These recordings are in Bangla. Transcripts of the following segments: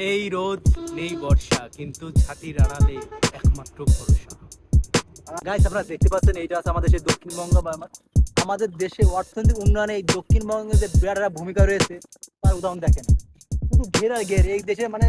নেই রোদ, নেই বর্ষা, কিন্তু ছাতির আড়ালে একমাত্র ভরসা। গাইস আপনারা দেখতে পাচ্ছেন, এইটা আছে আমাদের সেই দক্ষিণবঙ্গ বা আমাদের দেশে অর্থনৈতিক উন্নয়নে এই দক্ষিণবঙ্গে যে বিরাট ভূমিকা রয়েছে, তার উদাহরণ দেখেন। শুধু ঘের ঘের, এই দেশে মানে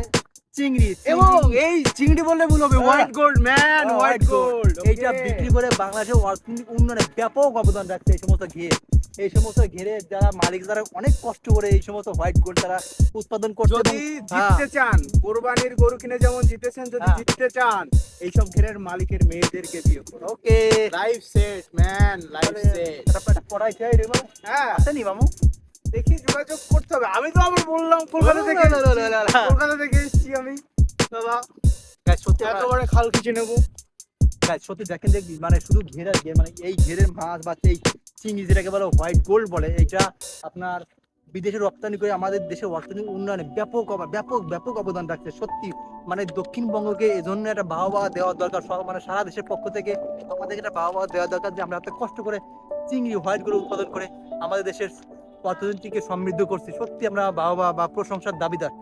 চিংড়ি এবং এই চিংড়ি বললে ভুল হবে হ্যাঁ। হোয়াইট গোল্ড ম্যান হ্যাঁ, হোয়াইট গোল্ড এইটা বিক্রি করে বাংলাদেশের অর্থনৈতিক উন্নয়নে ব্যাপক অবদান রাখছে এই সমস্ত ঘের এই সমস্ত ঘেরে যারা মালিক যারা অনেক কষ্ট করে এই সমস্ত হোয়াইট গোল্ড তারা উৎপাদন করছে যদি হ্যাঁ, জিততে চান কোরবানির গরু কিনে যেমন জিতেছেন যদি হ্যাঁ। জিততে চান এইসব ঘেরের মালিকের মেয়েদেরকে বিয়ে ওকে। Life set man life set পড়াই চাই রে বাবা হ্যাঁ। আসেনি মামু দেখি যোগাযোগ করতে হবে। আমি তো আবার বললাম কলকাতা থেকে। কলকাতা থেকে এসেছি আমি। দাদা সত্যি একেবারে খাল খিচে নেব। সত্যি দেখেন দেখবি মানে শুধু ঘের মানে এই ঘেরের মাছ বা এই চিংড়ি যেটাকে বলে হোয়াইট গোল্ড বলে এইটা আপনার বিদেশে রপ্তানি করে আমাদের দেশের অর্থনৈতিক উন্নয়নে ব্যাপক ব্যাপক ব্যাপক অবদান রাখছে। সত্যি মানে দক্ষিণবঙ্গকে এই জন্য একটা বাহবা দেওয়া দরকার। সব- মানে সারা দেশের পক্ষ থেকে আমাদেরকে একটা বাহবা দেওয়া দরকার যে আমরা এত কষ্ট করে চিংড়ি হোয়াইট গোল্ড উৎপাদন করে আমাদের দেশের অর্থনীতিকে সমৃদ্ধ করছি? সত্যি আমরা বাবা বা প্রশংসার দাবিদার।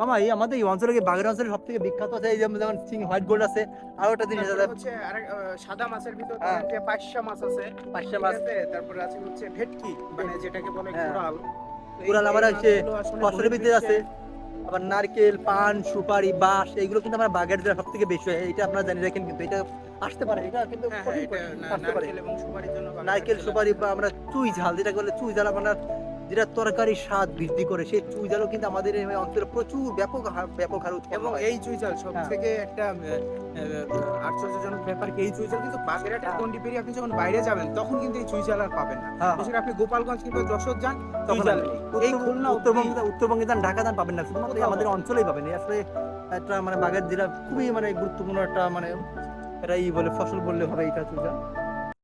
মামা এই আমাদের এই অঞ্চলে বাঘের বাগের অঞ্চলে সব থেকে বিখ্যাত আছে? এই যেমন যেমন সিং হোয়াইট গোল্ড আছে আরও একটা জিনিস আছে। হচ্ছে সাদা মাছের ভিতরে পাঁচশো পাঁচশা মাছ আছে। পাঁচটা মাছ। আছে? তারপরে আছে হচ্ছে ভেটকি মানে যেটাকে বলে হ্যাঁ। কোরাল কোরাল আবার আছে ফসলের ভিতরে আছে। আবার নারকেল পান সুপারি বাঁশ এইগুলো কিন্তু আমরা বাগের জেলা সব থেকে বেশি হয়। এটা আপনারা জানিয়ে রাখেন কিন্তু এটা আসতে পারে এটা কিন্তু হ্যাঁ, হ্যাঁ, আসতে পারে। নারকেল সুপারি বা আমরা চুই ঝাল যেটা বলে চুই ঝাল আমরা যেটা তরকারি স্বাদ বৃদ্ধি করে সেই চুই ঝালও কিন্তু আমাদের এই অঞ্চলে প্রচুর ব্যাপক ব্যাপক হারে এবং হয়। এই চুইঝাল সব হ্যাঁ। থেকে একটা আহ, আহ, আশ্চর্যজনক ব্যাপার কি এই চুইঝাল কিন্তু বাগেরহাটের হ্যাঁ। আপনি যখন বাইরে যাবেন তখন কিন্তু এই চুইঝাল আর পাবেন না হ্যাঁ, বিশেষ আপনি গোপালগঞ্জ কিংবা যশোর যান তখন এই খুলনা উত্তরবঙ্গে উত্তরবঙ্গে যান ঢাকা যান পাবেন না শুধুমাত্র আমাদের অঞ্চলেই পাবেন আসলে একটা মানে বাগের জেলা খুবই মানে গুরুত্বপূর্ণ একটা মানে এটা ই বলে ফসল বললে হবে এটা চুই ঝাল